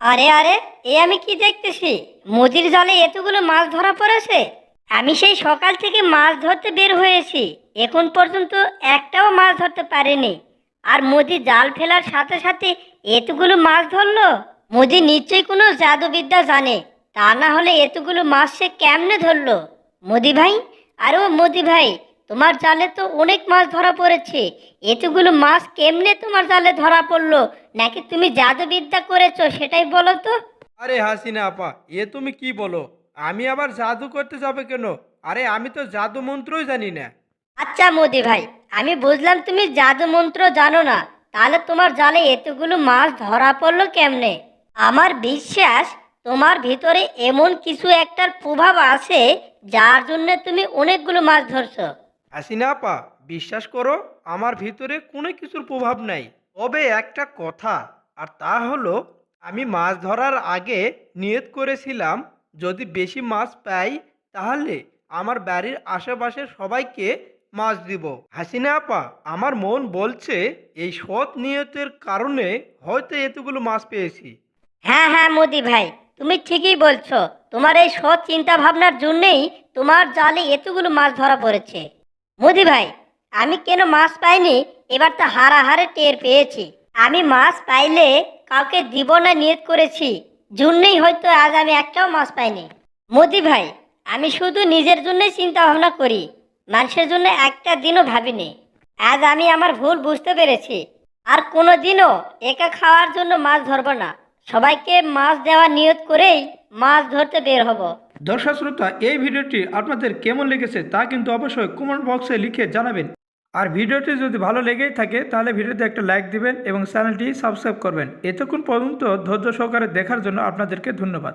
আরে আরে, এ আমি কি দেখতেছি? নদীর জালে এতগুলো মাছ ধরা পড়েছে? আমি সেই সকাল থেকে মাছ ধরতে বের হয়েছি। এখন পর্যন্ত একটাও মাছ ধরতে পারিনি। আর মোদি জাল ফেলার সাথে সাথে এতগুলো মাছ ধরলো? মোদি নিশ্চয়ই কোনো জাদুবিদ্যা জানে। তা না হলে এতগুলো মাছ সে কেমনে ধরলো? মোদি ভাই, আরে ও মোদি ভাই। তোমার জালে তো অনেক মাছ ধরা পড়েছে। এতগুলো মাছ কেমনে তোমার জালে ধরা পড়ল? নাকি তুমি জাদুবিদ্যা করেছ সেটাই বলো তো। আরে হাসিনা আপা এ তুমি কি বলো? আমি আবার জাদু করতে যাবে কেন? আরে আমি তো জাদু মন্ত্রই জানি না। আচ্ছা মোদি ভাই আমি বুঝলাম তুমি জাদু মন্ত্র জানো না। তাহলে তোমার জালে এতগুলো মাছ ধরা পড়ল কেমনে? আমার বিশ্বাস তোমার ভিতরে এমন কিছু একটার প্রভাব আছে যার জন্য তুমি অনেকগুলো মাছ ধরছো। হাসিনা আপা, বিশ্বাস করো আমার ভিতরে কোনো কিছুর প্রভাব নাই। তবে একটা কথা, আর তা হলো আমি মাছ ধরার আগে নিয়ত করেছিলাম, যদি বেশি মাছ পাই তাহলে আমার বাড়ির আশেপাশে সবাইকে মাছ দিব। হাসিনা আপা, আমার মন বলছে এই সৎ নিয়তের কারণে হয়তো এতগুলো মাছ পেয়েছি। হ্যাঁ হ্যাঁ মোদি ভাই, তুমি ঠিকই বলছো। তোমার এই সৎ চিন্তা ভাবনার জন্যেই তোমার জালে এতগুলো মাছ ধরা পড়েছে। মোদি ভাই, আমি কেন মাছ পাইনি? এবার তো হারাহারে টের পেয়েছি। আমি মাছ পাইলে কাউকে দিব না নিয়ত করেছি। জন্যেই হয়তো আজ আমি একটাও মাছ পাইনি। মোদি ভাই, আমি শুধু নিজের জন্যই চিন্তা ভাবনা করি। মানুষের জন্য একটা দিনও ভাবিনি। আজ আমি আমার ভুল বুঝতে পেরেছি। আর কোনো দিনও একা খাওয়ার জন্য মাছ ধরবো না। সবাইকে মাছ দেওয়ার নিয়ত করেই মাছ ধরতে বের হব। দর্শক শ্রোতা, এই ভিডিওটি আপনাদের কেমন লেগেছে তা কিন্তু অবশ্যই কমেন্ট বক্সে লিখে জানাবেন। আর ভিডিওটি যদি ভালো লেগেই থাকে, তাহলে ভিডিওতে একটা লাইক দিবেন এবং চ্যানেলটি সাবস্ক্রাইব করবেন। এতক্ষণ পর্যন্ত ধৈর্য সহকারে দেখার জন্য আপনাদেরকে ধন্যবাদ।